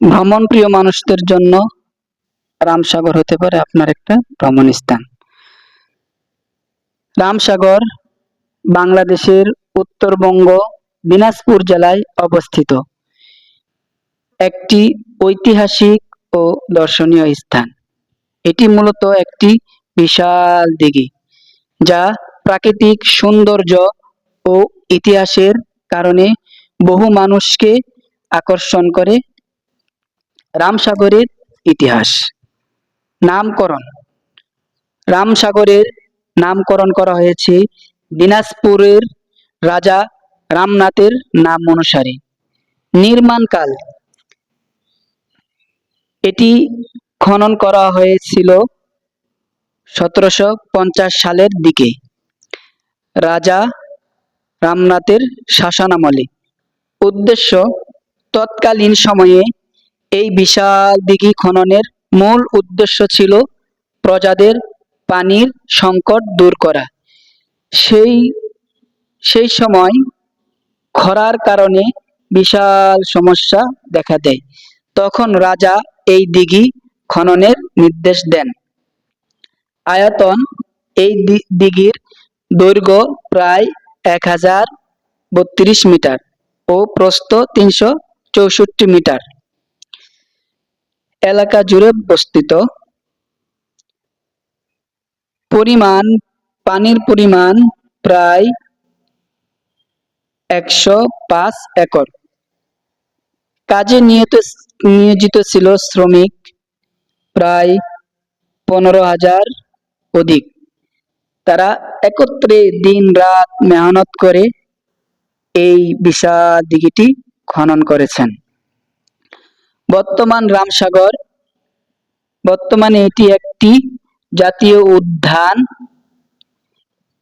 ভ্রমণ প্রিয় মানুষদের জন্য রামসাগর হতে পারে আপনার একটা ভ্রমণ স্থান রামসাগর বাংলাদেশের উত্তরবঙ্গ দিনাজপুর জেলায় অবস্থিত। একটি ঐতিহাসিক ও দর্শনীয় স্থান। এটি মূলত একটি বিশাল দিঘি, যা প্রাকৃতিক সৌন্দর্য ও ইতিহাসের কারণে বহু মানুষকে আকর্ষণ করে রামসাগরের ইতিহাস। নামকরণ। রামসাগরের নামকরণ করা হয়েছে দিনাজপুরের রাজা রামনাথের নাম অনুসারে। নির্মাণকাল এটি খনন করা হয়েছিল সতেরোশো পঞ্চাশ সালের দিকে। রাজা রামনাথের শাসনামলে। উদ্দেশ্য তৎকালীন সময়ে এই বিশাল দিঘি খননের মূল উদ্দেশ্য ছিল প্রজাদের পানির সংকট দূর করা। সেই সেই সময় খরার কারণে বিশাল সমস্যা দেখা দেয়। তখন রাজা এই দিঘি খননের নির্দেশ দেন। আয়তন এই দিঘির দৈর্ঘ্য প্রায় এক হাজার বত্রিশ মিটার ও প্রস্থ তিনশো চৌষট্টি মিটার। এলাকা জুড়ে বিস্তৃত পরিমাণ, পানির পরিমাণ প্রায় একশো পাঁচ একর। কাজে নিয়ত, নিয়োজিত ছিল শ্রমিক প্রায় পনেরো হাজার অধিক। তারা একত্রে দিন রাত মেহনত করে এই বিশাল দিঘিটি খনন করেছেন। বর্তমান রামসাগর, বর্তমানে এটি একটি জাতীয় উদ্যান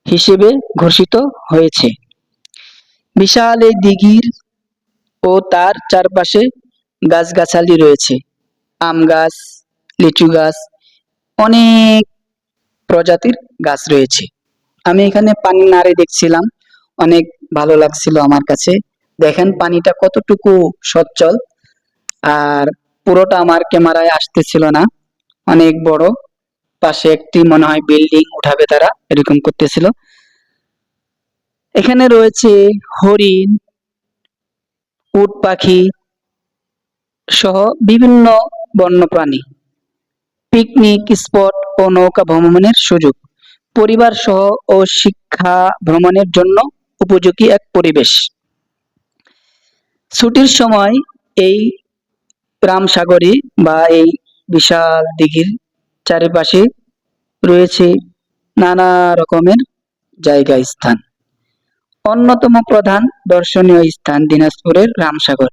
হিসেবে ঘোষিত হয়েছে। বিশাল এই দিঘির ও তার চারপাশে গাছগাছালি রয়েছে। আম গাছ, লিচু গাছ, অনেক প্রজাতির গাছ রয়েছে। আমি এখানে পানি নাড়ে দেখছিলাম, অনেক ভালো লাগছিল আমার কাছে। দেখেন, পানিটা কতটুকু সচ্ছল। আর পুরোটা আমার ক্যামেরায় আসতেছিল না। অনেক বড়। পাশে একটি মনে হয় বিল্ডিং উঠাবে তারা, এরকম করতেছিল। এখানে রয়েছে হরিণ, উট পাখি সহ বিভিন্ন বন্যপ্রাণী। পিকনিক স্পট ও নৌকা ভ্রমণের সুযোগ। পরিবার সহ ও শিক্ষা ভ্রমণের জন্য উপযোগী এক পরিবেশ। ছুটির সময় এই রামসাগরে বা এই বিশাল দিঘির চারিপাশে রয়েছে নানা রকমের জায়গা স্থান। অন্যতম প্রধান দর্শনীয় স্থান দিনাজপুরের রামসাগর।